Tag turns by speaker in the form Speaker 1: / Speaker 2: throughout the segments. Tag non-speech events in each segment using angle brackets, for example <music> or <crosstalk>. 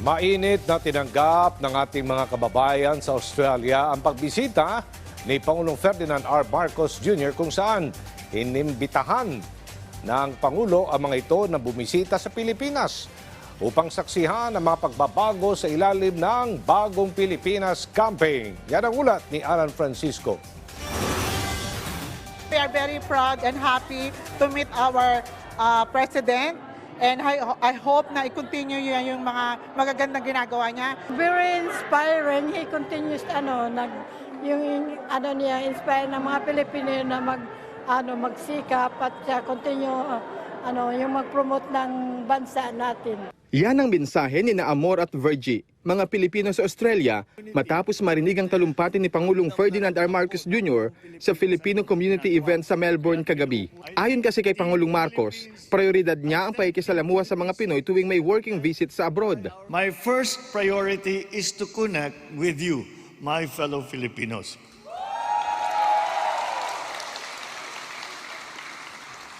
Speaker 1: Mainit na tinanggap ng ating mga kababayan sa Australia ang pagbisita ni Pangulong Ferdinand R. Marcos Jr. kung saan inimbitahan ng Pangulo ang mga ito na bumisita sa Pilipinas upang saksihan ang mga pagbabago sa ilalim ng Bagong Pilipinas Campaign. Yan ang ulat ni Alan Francisco.
Speaker 2: We are very proud and happy to meet our uh, president and I, I hope na i-continue niya yung mga magagandang ginagawa niya.
Speaker 3: very inspiring. He continues ano nag yung ano niya inspire ng mga Pilipino na mag ano magsikap at siya continue uh, ano yung mag-promote ng bansa natin.
Speaker 4: Yan ang mensahe ni na Amor at Virgie, mga Pilipino sa Australia, matapos marinig ang talumpati ni Pangulong Ferdinand R. Marcos Jr. sa Filipino Community Event sa Melbourne kagabi. Ayon kasi kay Pangulong Marcos, prioridad niya ang paikisalamuha sa mga Pinoy tuwing may working visit sa abroad.
Speaker 5: My first priority is to connect with you, my fellow Filipinos.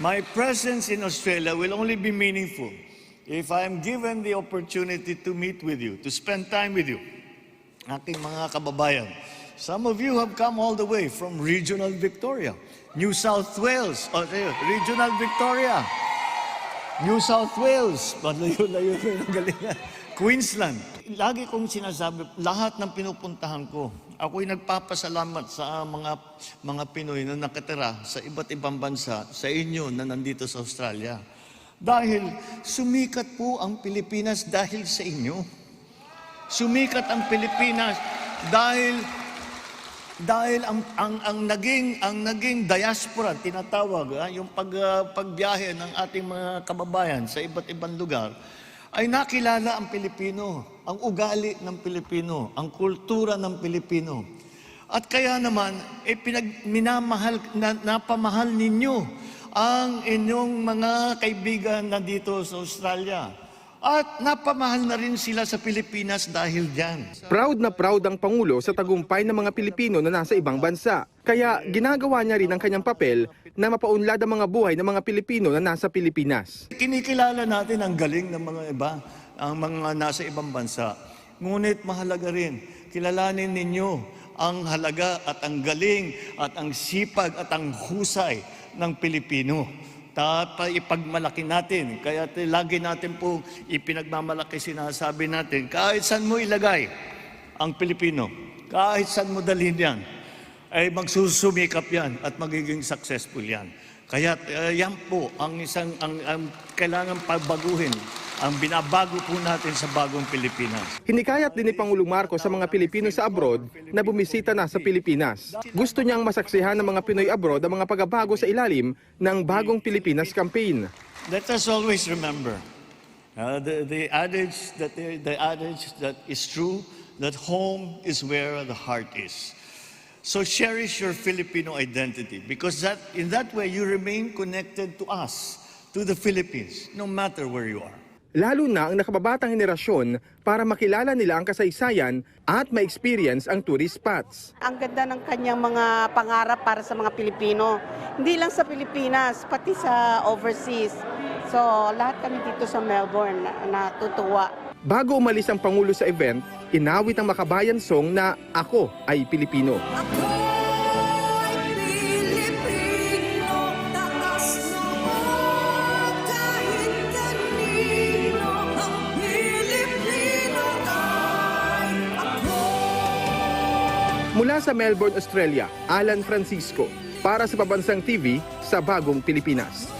Speaker 5: My presence in Australia will only be meaningful if I am given the opportunity to meet with you, to spend time with you. Aking mga kababayan, some of you have come all the way from regional Victoria, New South Wales, oh, ayun, regional Victoria, New South Wales, <laughs> malayo-layo rin ang galingan. Queensland. Lagi kong sinasabi, lahat ng pinupuntahan ko, ako'y nagpapasalamat sa mga mga Pinoy na nakatira sa iba't ibang bansa, sa inyo na nandito sa Australia. Dahil sumikat po ang Pilipinas dahil sa inyo. Sumikat ang Pilipinas dahil dahil ang ang ang naging ang naging diaspora tinatawag ah, yung pag ah, pagbiyahe ng ating mga kababayan sa iba't ibang lugar ay nakilala ang Pilipino, ang ugali ng Pilipino, ang kultura ng Pilipino. At kaya naman, eh, pinag, minamahal, na, napamahal ninyo ang inyong mga kaibigan na dito sa Australia. At napamahal na rin sila sa Pilipinas dahil dyan.
Speaker 4: Proud na proud ang Pangulo sa tagumpay ng mga Pilipino na nasa ibang bansa. Kaya ginagawa niya rin ang kanyang papel na mapaunlad ang mga buhay ng mga Pilipino na nasa Pilipinas.
Speaker 5: Kinikilala natin ang galing ng mga iba, ang mga nasa ibang bansa. Ngunit mahalaga rin, kilalanin ninyo ang halaga at ang galing at ang sipag at ang husay ng Pilipino. Tapa ipagmalaki natin. Kaya lagi natin po ipinagmamalaki sinasabi natin, kahit saan mo ilagay ang Pilipino, kahit saan mo dalhin yan, ay magsusumikap yan at magiging successful yan. Kaya uh, yan po ang isang ang, ang kailangan pagbaguhin ang binabago po natin sa bagong Pilipinas.
Speaker 4: Hinikayat din ni Pangulong Marcos sa mga Pilipino sa abroad na bumisita na sa Pilipinas. Gusto niyang masaksihan ng mga Pinoy abroad ang mga pagbabago sa ilalim ng Bagong Pilipinas Campaign.
Speaker 5: Let us always remember uh, the, the adage that the, the adage that is true that home is where the heart is. So cherish your Filipino identity because that in that way you remain connected to us, to the Philippines, no matter where you are.
Speaker 4: Lalo na ang nakababatang henerasyon para makilala nila ang kasaysayan at ma-experience ang tourist spots.
Speaker 6: Ang ganda ng kanyang mga pangarap para sa mga Pilipino. Hindi lang sa Pilipinas, pati sa overseas. So, lahat kami dito sa Melbourne na- natutuwa.
Speaker 4: Bago umalis ang Pangulo sa event, inawit ang makabayan song na Ako ay Pilipino.
Speaker 7: Ako'y
Speaker 4: Mula sa Melbourne, Australia, Alan Francisco para sa Pabansang TV sa Bagong Pilipinas.